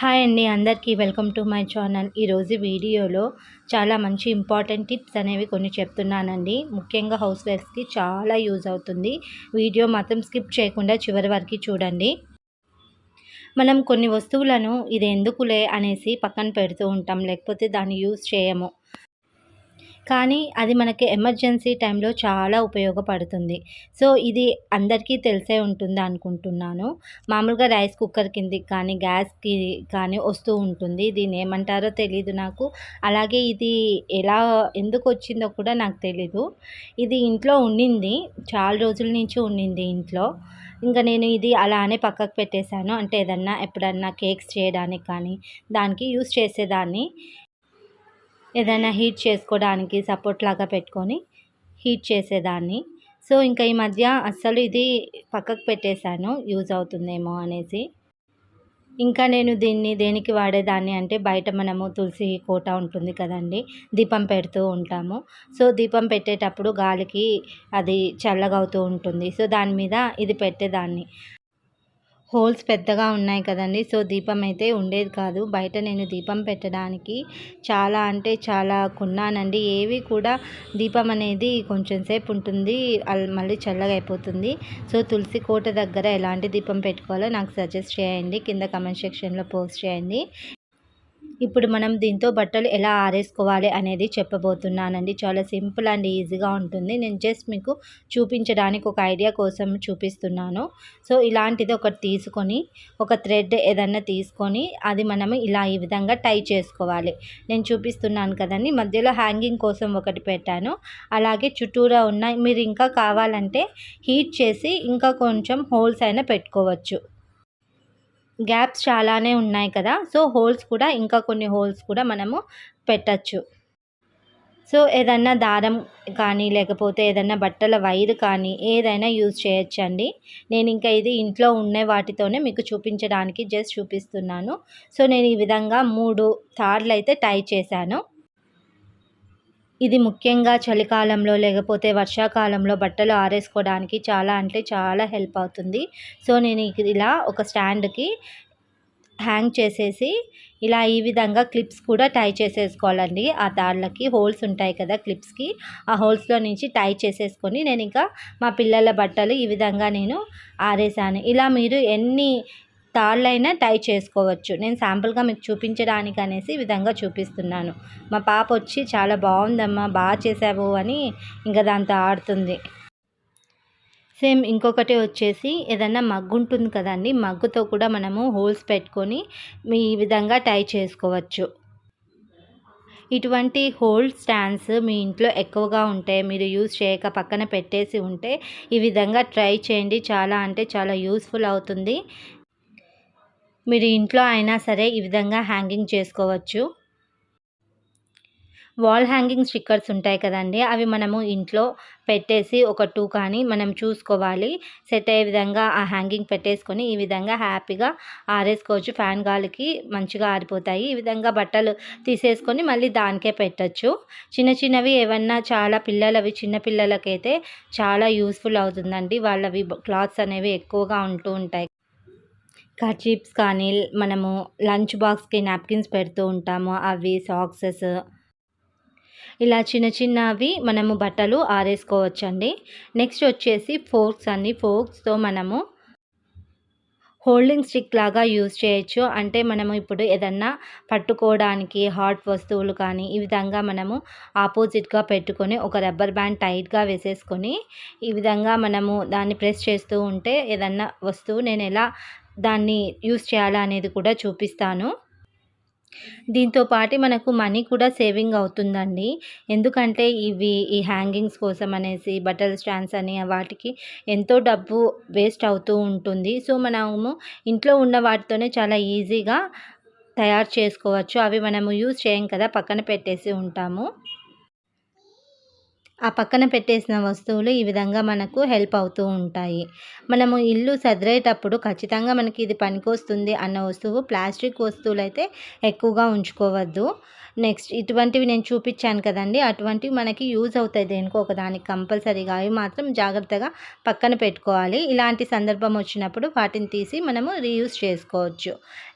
Hi అండి అందరికీ welcome to my channel. ఈరోజు వీడియోలో చాలా మంచి ఇంపార్టెంట్ టిప్స్ అనేవి కొన్ని చెప్తున్నానండి. ముఖ్యంగా హౌస్ వైఫ్స్కి చాలా యూజ్ అవుతుంది. వీడియో మాత్రం స్కిప్ చేయకుండా చివరి వరకు చూడండి. మనం కొన్ని వస్తువులను ఇది ఎందుకులే అనేసి పక్కన పెడుతూ ఉంటాం లేకపోతే దాన్ని యూజ్ చేయము. కానీ అది మనకి ఎమర్జెన్సీ టైంలో చాలా ఉపయోగపడుతుంది. సో ఇది అందరికీ తెలిసే ఉంటుంది అనుకుంటున్నాను. మామూలుగా రైస్ కుక్కర్ కిందికి కానీ గ్యాస్కి కానీ వస్తూ ఉంటుంది. దీన్ని ఏమంటారో తెలీదు నాకు. అలాగే ఇది ఎలా ఎందుకు వచ్చిందో కూడా నాకు తెలీదు. ఇది ఇంట్లో ఉండింది చాలా రోజుల నుంచి ఉండింది ఇంట్లో. ఇంకా నేను ఇది అలానే పక్కకు పెట్టేశాను. అంటే ఏదన్నా ఎప్పుడన్నా కేక్స్ చేయడానికి కానీ దానికి యూస్ చేసేదాన్ని. ఏదైనా హీట్ చేసుకోవడానికి సపోర్ట్ లాగా పెట్టుకొని హీట్ చేసేదాన్ని. సో ఇంకా ఈ మధ్య అస్సలు ఇది పక్కకు పెట్టేశాను యూజ్ అవుతుందేమో అనేసి. ఇంకా నేను దీన్ని దేనికి వాడేదాన్ని అంటే బయట మనము తులసి కోట ఉంటుంది కదండి దీపం పెడుతూ ఉంటాము. సో దీపం పెట్టేటప్పుడు గాలికి అది చల్లగా అవుతూ ఉంటుంది. సో దాని మీద ఇది పెట్టేదాన్ని. హోల్స్ పెద్దగా ఉన్నాయి కదండి. సో దీపం అయితే ఉండేది కాదు. బయట నేను దీపం పెట్టడానికి చాలా అంటే చాలా కొన్నానండి. ఏవి కూడా దీపం అనేది కొంచెం సేపు ఉంటుంది. మళ్ళీ చల్లగా అయిపోతుంది. సో తులసి కోట దగ్గర ఎలాంటి దీపం పెట్టుకోవాలో నాకు సజెస్ట్ చేయండి. కింద కమెంట్ సెక్షన్లో పోస్ట్ చేయండి. ఇప్పుడు మనం దీంతో బట్టలు ఎలా ఆరేసుకోవాలి అనేది చెప్పబోతున్నానండి. చాలా సింపుల్ అండ్ ఈజీగా ఉంటుంది. నేను జస్ట్ మీకు చూపించడానికి ఒక ఐడియా కోసం చూపిస్తున్నాను. సో ఇలాంటిది ఒకటి తీసుకొని ఒక థ్రెడ్ ఏదన్నా తీసుకొని అది మనము ఇలా ఈ విధంగా టై చేసుకోవాలి. నేను చూపిస్తున్నాను కదండి. మధ్యలో హ్యాంగింగ్ కోసం ఒకటి పెట్టాను. అలాగే చుట్టూరా ఉన్నాయి మీరు ఇంకా కావాలంటే హీట్ చేసి ఇంకా కొంచెం హోల్స్ అయినా పెట్టుకోవచ్చు. గ్యాప్స్ చాలానే ఉన్నాయి కదా. సో హోల్స్ కూడా ఇంకా కొన్ని హోల్స్ కూడా మనము పెట్టచ్చు. సో ఏదన్నా దారం కానీ లేకపోతే ఏదన్నా బట్టల వైర్ కానీ ఏదైనా యూజ్ చేయొచ్చండి. నేను ఇంకా ఇది ఇంట్లో ఉండే వాటితోనే మీకు చూపించడానికి జస్ట్ చూపిస్తున్నాను. సో నేను ఈ విధంగా మూడు తార్లు అయితే టై చేశాను. ఇది ముఖ్యంగా చలికాలంలో లేకపోతే వర్షాకాలంలో బట్టలు ఆరేసుకోవడానికి చాలా అంటే చాలా హెల్ప్ అవుతుంది. సో నేను ఇలా ఒక స్టాండ్కి హ్యాంగ్ చేసేసి ఇలా ఈ విధంగా క్లిప్స్ కూడా టై చేసేసుకోవాలండి. ఆ తాళ్ళకి హోల్స్ ఉంటాయి కదా క్లిప్స్కి ఆ హోల్స్లో నుంచి టై చేసేసుకొని నేను ఇంకా మా పిల్లల బట్టలు ఈ విధంగా నేను ఆరేసాను. ఇలా మీరు ఎన్ని తాళ్ళైనా టై చేసుకోవచ్చు. నేను శాంపుల్గా మీకు చూపించడానికి అనేసి ఈ విధంగా చూపిస్తున్నాను. మా పాప వచ్చి చాలా బాగుందమ్మా బాగా చేసావు అని ఇంకా దాంతో ఆడుతుంది. సేమ్ ఇంకొకటి వచ్చేసి ఏదన్నా మగ్గు ఉంటుంది కదండి మగ్గుతో కూడా మనము హోల్స్ పెట్టుకొని ఈ విధంగా టై చేసుకోవచ్చు. ఇటువంటి హోల్డ్ స్టాండ్స్ మీ ఇంట్లో ఎక్కువగా ఉంటే మీరు యూజ్ చేయక పక్కన పెట్టేసి ఉంటే ఈ విధంగా ట్రై చేయండి. చాలా అంటే చాలా యూస్ఫుల్ అవుతుంది. మీరు ఇంట్లో అయినా సరే ఈ విధంగా హ్యాంగింగ్ చేసుకోవచ్చు. వాల్ హ్యాంగింగ్ స్టిక్కర్స్ ఉంటాయి కదండి అవి మనము ఇంట్లో పెట్టేసి ఒక టూ కానీ మనం చూసుకోవాలి. సెట్ అయ్యే విధంగా ఆ హ్యాంగింగ్ పెట్టేసుకొని ఈ విధంగా హ్యాపీగా ఆరేసుకోవచ్చు. ఫ్యాన్ గాలికి మంచిగా ఆరిపోతాయి. ఈ విధంగా బట్టలు తీసేసుకొని మళ్ళీ దానికే పెట్టచ్చు. చిన్న చిన్నవి ఏమన్నా చాలా పిల్లలవి చిన్న పిల్లలకైతే చాలా యూస్ఫుల్ అవుతుందండి. వాళ్ళవి క్లాత్స్ అనేవి ఎక్కువగా ఉంటూ ఉంటాయి. కర్చీప్స్ కానీ మనము లంచ్ బాక్స్కి నాప్కిన్స్ పెడుతూ ఉంటాము. అవి సాక్సెస్. ఇలా చిన్న చిన్నవి మనము బట్టలు ఆరేసుకోవచ్చండి. నెక్స్ట్ వచ్చేసి ఫోర్క్స్ అండి. ఫోర్క్స్తో మనము హోల్డింగ్ స్టిక్ లాగా యూజ్ చేయొచ్చు. అంటే మనము ఇప్పుడు ఏదన్నా పట్టుకోవడానికి హాట్ వస్తువులు కానీ ఈ విధంగా మనము ఆపోజిట్గా పెట్టుకొని ఒక రబ్బర్ బ్యాండ్ టైట్గా వేసేసుకొని ఈ విధంగా మనము దాన్ని ప్రెస్ చేస్తూ ఉంటే ఏదన్నా వస్తువు నేను ఎలా దాన్ని యూస్ చేయాలా అనేది కూడా చూపిస్తాను. దీంతో పాటు మనకు మనీ కూడా సేవింగ్ అవుతుందండి. ఎందుకంటే ఇవి ఈ హ్యాంగింగ్స్ కోసం అనేసి బట్టల స్టాండ్స్ అని వాటికి ఎంతో డబ్బు వేస్ట్ అవుతూ ఉంటుంది. సో మనము ఇంట్లో ఉన్న వాటితోనే చాలా ఈజీగా తయారు చేసుకోవచ్చు. అవి మనము యూజ్ చేయం కదా పక్కన పెట్టేసి ఉంటాము. ఆ పక్కన పెట్టేసిన వస్తువులు ఈ విధంగా మనకు హెల్ప్ అవుతూ ఉంటాయి. మనము ఇల్లు సదిరేటప్పుడు ఖచ్చితంగా మనకి ఇది పనికొస్తుంది అన్న వస్తువు ప్లాస్టిక్ వస్తువులు అయితే ఎక్కువగా ఉంచుకోవద్దు. నెక్స్ట్ ఇటువంటివి నేను చూపించాను కదండి అటువంటివి మనకి యూజ్ అవుతాయి దేనికో ఒకదానికి కంపల్సరీగా అవి మాత్రం జాగ్రత్తగా పక్కన పెట్టుకోవాలి. ఇలాంటి సందర్భం వచ్చినప్పుడు వాటిని తీసి మనము రీయూజ్ చేసుకోవచ్చు.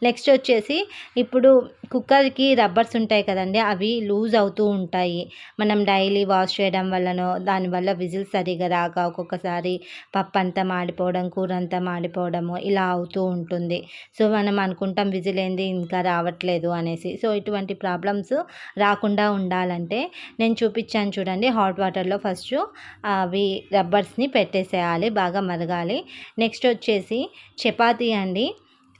నెక్స్ట్ వచ్చేసి ఇప్పుడు కుక్కర్కి రబ్బర్స్ ఉంటాయి కదండి అవి లూజ్ అవుతూ ఉంటాయి. మనం డైలీ వాష్ చేయడం వల్లనో దానివల్ల విజిల్ సరిగా రాక ఒక్కొక్కసారి పప్పు అంతా మాడిపోవడం కూర అంతా మాడిపోవడము ఇలా అవుతూ ఉంటుంది. సో మనం అనుకుంటాం విజిల్ ఏంది ఇంకా రావట్లేదు అనేసి. సో ఇటువంటి ప్రాబ్లమ్స్ రాకుండా ఉండాలంటే నేను చూపించాను చూడండి హాట్ వాటర్లో ఫస్ట్ అవి రబ్బర్స్ని పెట్టేసేయాలి బాగా మరగాలి. నెక్స్ట్ వచ్చేసి చపాతీ అండి.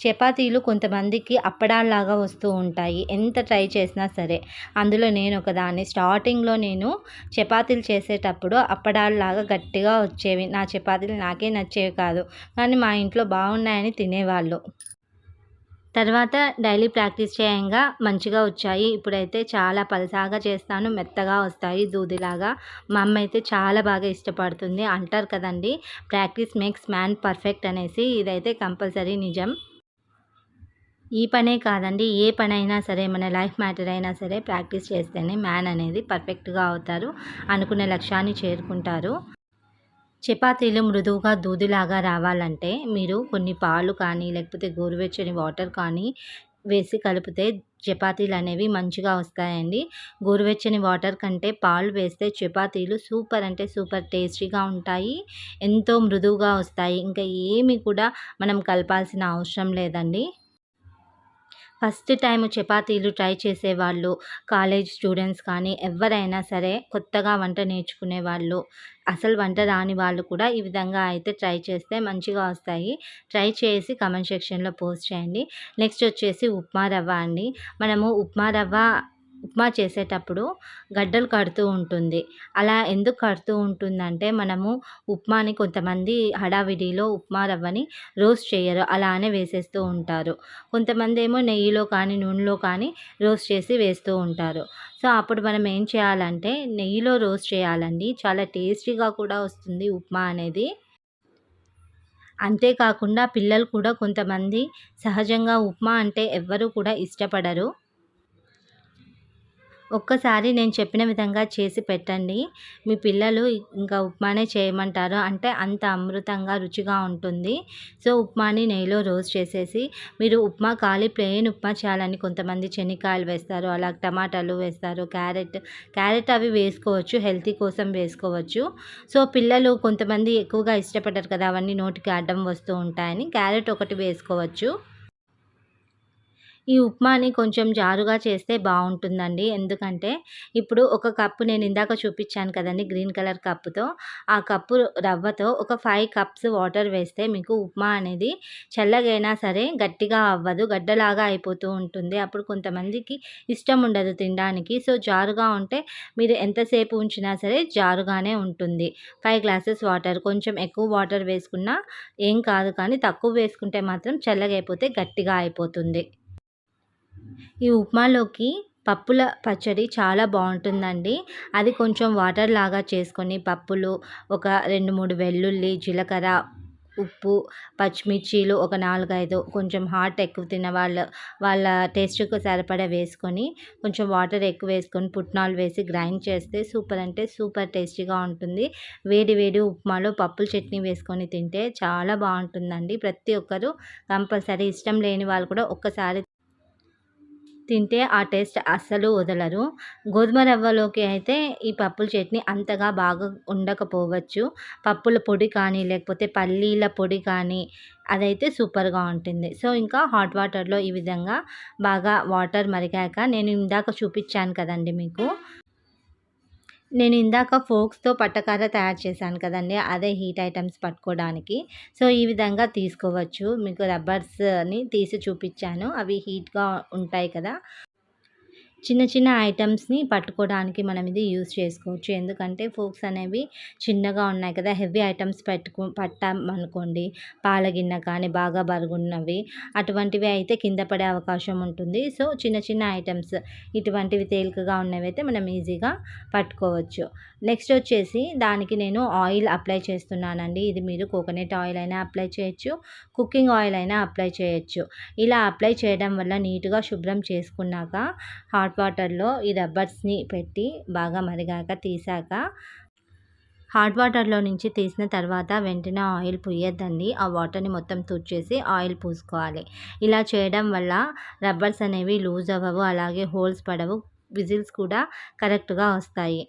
చపాతీలు కొంతమందికి అప్పడాల్లాగా వస్తూ ఉంటాయి. ఎంత ట్రై చేసినా సరే. అందులో నేను ఒకదాన్ని. స్టార్టింగ్లో నేను చపాతీలు చేసేటప్పుడు అప్పడాల్లాగా గట్టిగా వచ్చేవి. నా చపాతీలు నాకే నచ్చేవి కాదు. కానీ మా ఇంట్లో బాగున్నాయని తినేవాళ్ళు. తర్వాత డైలీ ప్రాక్టీస్ చేయంగా మంచిగా వచ్చాయి. ఇప్పుడైతే చాలా పలసాగా చేస్తాను. మెత్తగా వస్తాయి. దూదిలాగా. మా అమ్మ అయితే చాలా బాగా ఇష్టపడుతుంది. అంటారు కదండి ప్రాక్టీస్ మేక్స్ మ్యాన్ పర్ఫెక్ట్ అనేసి. ఇదైతే కంపల్సరీ నిజం. ఈ పనే కాదండి ఏ పని అయినా సరే మన లైఫ్ మ్యాటర్ అయినా సరే ప్రాక్టీస్ చేస్తేనే మ్యాన్ అనేది పర్ఫెక్ట్గా అవుతారు అనుకునే లక్ష్యాన్ని చేరుకుంటారు. చపాతీలు మృదువుగా దూదిలాగా రావాలంటే మీరు కొన్ని పాలు కానీ లేకపోతే గోరువెచ్చని వాటర్ కానీ వేసి కలిపితే చపాతీలు అనేవి మంచిగా వస్తాయండి. గోరువెచ్చని వాటర్ కంటే పాలు వేస్తే చపాతీలు సూపర్ అంటే సూపర్ టేస్టీగా ఉంటాయి ఎంతో మృదువుగా వస్తాయి. ఇంకా ఏమి కూడా మనం కలపాల్సిన అవసరం లేదండి. ఫస్ట్ టైం చపాతీలు ట్రై చేసేవాళ్ళు. కాలేజ్ స్టూడెంట్స్ కానీ ఎవరైనా సరే కొత్తగా వంట నేర్చుకునే వాళ్ళు అసలు వంట రాని వాళ్ళు కూడా ఈ విధంగా అయితే ట్రై చేస్తే మంచిగా వస్తాయి. ట్రై చేసి కమెంట్ సెక్షన్లో పోస్ట్ చేయండి. నెక్స్ట్ వచ్చేసి ఉప్మా రవ్వ అండి. మనము ఉప్మా రవ్వ ఉప్మా చేసేటప్పుడు గడ్డలు కడుతూ ఉంటుంది. అలా ఎందుకు కడుతూ ఉంటుందంటే మనము ఉప్మాని కొంతమంది హడావిడిలో ఉప్మా రవ్వని రోస్ట్ చేయరు. అలానే వేసేస్తూ ఉంటారు. కొంతమంది ఏమో నెయ్యిలో కానీ నూనెలో కానీ రోస్ట్ చేసి వేస్తూ ఉంటారు. సో అప్పుడు మనం ఏం చేయాలంటే నెయ్యిలో రోస్ట్ చేయాలండి. చాలా టేస్టీగా కూడా వస్తుంది ఉప్మా అనేది. అంతేకాకుండా పిల్లలు కూడా కొంతమంది సహజంగా ఉప్మా అంటే ఎవ్వరూ కూడా ఇష్టపడరు. ఒక్కసారి నేను చెప్పిన విధంగా చేసి పెట్టండి. మీ పిల్లలు ఇంకా ఉప్మానే చేయమంటారు. అంటే అంత అమృతంగా రుచిగా ఉంటుంది. సో ఉప్మాని నెయ్యిలో రోస్ట్ చేసేసి మీరు ఉప్మా ఖాళీ ప్లెయిన్ ఉప్మా చేయాలని కొంతమంది శనక్కాయలు వేస్తారు. అలా టమాటాలు వేస్తారు క్యారెట్ క్యారెట్ అవి వేసుకోవచ్చు హెల్తీ కోసం వేసుకోవచ్చు. సో పిల్లలు కొంతమంది ఎక్కువగా ఇష్టపడరు కదా అవన్నీ నోటికి అడ్డం వస్తూ ఉంటాయని క్యారెట్ ఒకటి వేసుకోవచ్చు. ఈ ఉప్మాని కొంచెం జారుగా చేస్తే బాగుంటుందండి. ఎందుకంటే ఇప్పుడు ఒక కప్పు నేను ఇందాక చూపించాను కదండి గ్రీన్ కలర్ కప్పుతో. ఆ కప్పు రవ్వతో ఒక ఫైవ్ కప్స్ వాటర్ వేస్తే మీకు ఉప్మా అనేది చల్లగైనా సరే గట్టిగా అవ్వదు గడ్డలాగా అయిపోతూ ఉంటుంది. అప్పుడు కొంతమందికి ఇష్టం ఉండదు తినడానికి. సో జారుగా ఉంటే మీరు ఎంతసేపు ఉంచినా సరే జారుగానే ఉంటుంది. ఫైవ్ గ్లాసెస్ వాటర్ కొంచెం ఎక్కువ వాటర్ వేసుకున్నా ఏం కాదు కానీ తక్కువ వేసుకుంటే మాత్రం చల్లగా అయిపోతే గట్టిగా అయిపోతుంది. ఈ ఉప్మాలోకి పప్పుల పచ్చడి చాలా బాగుంటుందండి. అది కొంచెం వాటర్ లాగా చేసుకొని పప్పులు ఒక రెండు మూడు వెల్లుల్లి జీలకర్ర ఉప్పు పచ్చిమిర్చీలు ఒక నాలుగైదు కొంచెం హాట్ ఎక్కువ తిన్న వాళ్ళు వాళ్ళ టేస్ట్కు సరిపడా వేసుకొని కొంచెం వాటర్ ఎక్కువ వేసుకొని పుట్నాలు వేసి గ్రైండ్ చేస్తే సూపర్ అంటే సూపర్ టేస్టీగా ఉంటుంది. వేడి వేడి ఉప్మాలో పప్పుల చట్నీ వేసుకొని తింటే చాలా బాగుంటుందండి. ప్రతి ఒక్కరూ కంపల్సరీ ఇష్టం లేని వాళ్ళు కూడా ఒక్కసారి తింటే ఆ టేస్ట్ అస్సలు వదలరు. గోధుమ రవ్వలోకి అయితే ఈ పప్పుల చట్నీ అంతగా బాగా ఉండకపోవచ్చు. పప్పుల పొడి కానీ లేకపోతే పల్లీల పొడి కానీ అదైతే సూపర్గా ఉంటుంది. సో ఇంకా హాట్ వాటర్లో ఈ విధంగా బాగా వాటర్ మరిగాక నేను ఇందాక చూపించాను కదండి మీకు. నేను ఇందాక ఫోక్స్తో పట్టకర్ర తయారు చేశాను కదండి అదే హీట్ ఐటమ్స్ పట్టుకోవడానికి. సో ఈ విధంగా తీసుకోవచ్చు. మీకు రబ్బర్స్ని తీసి చూపించాను. అవి హీట్గా ఉంటాయి కదా. చిన్న చిన్న ఐటమ్స్ని పట్టుకోవడానికి మనం ఇది యూజ్ చేసుకోవచ్చు. ఎందుకంటే ఫోక్స్ అనేవి చిన్నగా ఉన్నాయి కదా హెవీ ఐటమ్స్ పెట్టుకు పట్టామనుకోండి పాలగిన్నె కానీ బాగా బరుగున్నవి అటువంటివి అయితే కింద పడే అవకాశం ఉంటుంది. సో చిన్న చిన్న ఐటమ్స్ ఇటువంటివి తేలికగా ఉన్నవి అయితే మనం ఈజీగా పట్టుకోవచ్చు. నెక్స్ట్ వచ్చేసి దానికి నేను ఆయిల్ అప్లై చేస్తున్నానండి. ఇది మీరు కోకోనట్ ఆయిల్ అయినా అప్లై చేయొచ్చు కుకింగ్ ఆయిల్ అయినా అప్లై చేయొచ్చు. ఇలా అప్లై చేయడం వల్ల నీట్గా శుభ్రం చేసుకున్నాక హాట్ హాట్ వాటర్లో ఈ రబ్బర్స్ని పెట్టి బాగా మరిగాక తీసాక హాట్ వాటర్లో నుంచి తీసిన తర్వాత వెంటనే ఆయిల్ పోయొద్దండి. ఆ వాటర్ని మొత్తం తుడిచేసి ఆయిల్ పూసుకోవాలి. ఇలా చేయడం వల్ల రబ్బర్స్ అనేవి లూజ్ అవ్వవు అలాగే హోల్స్ పడవు విజిల్స్ కూడా కరెక్ట్గా వస్తాయి.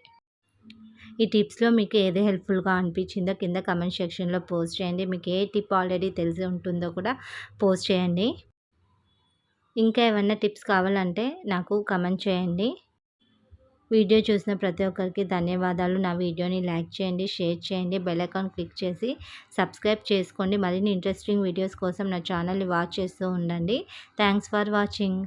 ఈ టిప్స్లో మీకు ఏది హెల్ప్ఫుల్గా అనిపించిందో కింద కమెంట్ సెక్షన్లో పోస్ట్ చేయండి. మీకు ఏ టిప్ ఆల్రెడీ తెలిసి ఉంటుందో కూడా పోస్ట్ చేయండి. ఇంకా ఏమన్నా టిప్స్ కావాలంటే నాకు కమెంట్ చేయండి. వీడియో చూసిన ప్రతి ఒక్కరికి ధన్యవాదాలు. నా వీడియోని లైక్ చేయండి షేర్ చేయండి బెల్ ఐకాన్ క్లిక్ చేసి సబ్స్క్రైబ్ చేసుకోండి. మరిన్ని ఇంట్రెస్టింగ్ వీడియోస్ కోసం నా ఛానల్ని వాచ్ చేస్తూ ఉండండి. Thanks for watching.